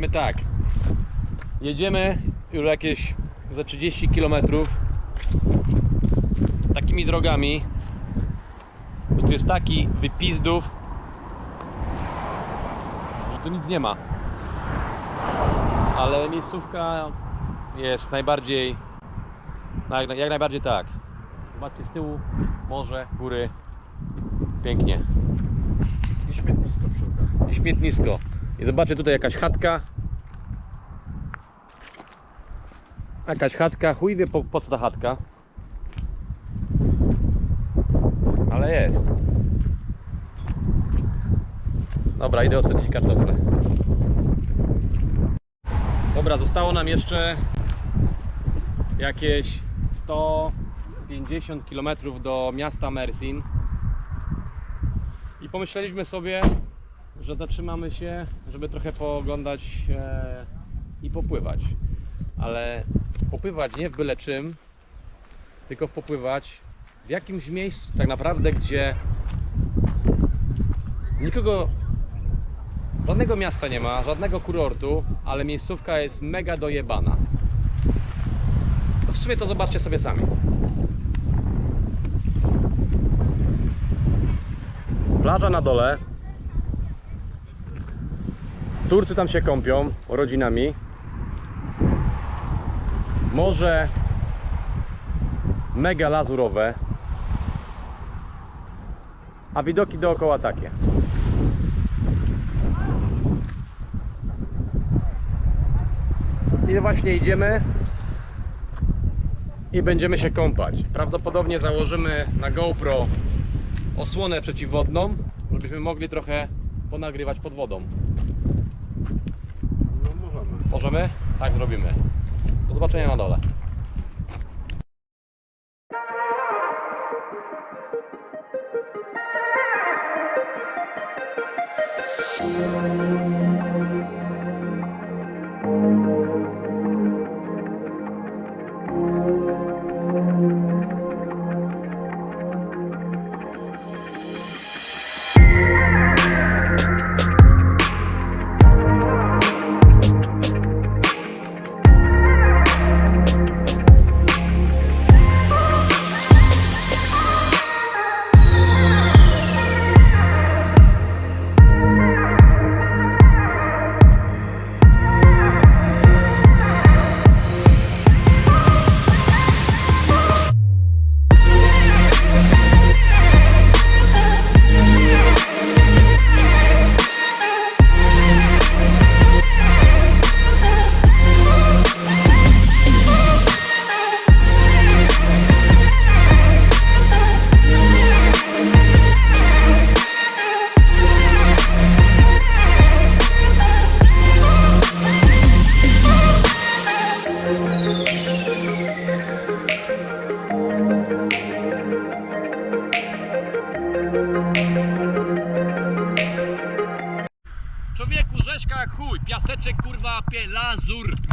Jedziemy tak. Jedziemy już jakieś za 30 km takimi drogami. Że tu jest taki wypizdów, że tu nic nie ma. Ale miejscówka jest najbardziej, jak, jak najbardziej tak. Zobaczcie z tyłu morze, góry. Pięknie. I śmietnisko przy okazji. I śmietnisko. I zobaczcie tutaj jakaś chatka. Jakaś chatka. Chuj wie po, po co ta chatka. Ale jest. Dobra, idę ocenić kartofle. Dobra, zostało nam jeszcze jakieś 150 km do miasta Mersin. I pomyśleliśmy sobie, że zatrzymamy się, żeby trochę pooglądać e, i popływać. Ale popływać nie w byle czym, tylko popływać w jakimś miejscu tak naprawdę, gdzie nikogo, żadnego miasta nie ma, żadnego kurortu, ale miejscówka jest mega dojebana. To w sumie to zobaczcie sobie sami. Plaża na dole, Turcy tam się kąpią rodzinami. Morze mega lazurowe. A widoki dookoła takie. I właśnie idziemy i będziemy się kąpać. Prawdopodobnie założymy na GoPro osłonę przeciwwodną, żebyśmy mogli trochę ponagrywać pod wodą. Możemy. Tak zrobimy. Do zobaczenia na dole. Człowieku, rzeźka jak chuj, piaseczek kurwa pie, lazur.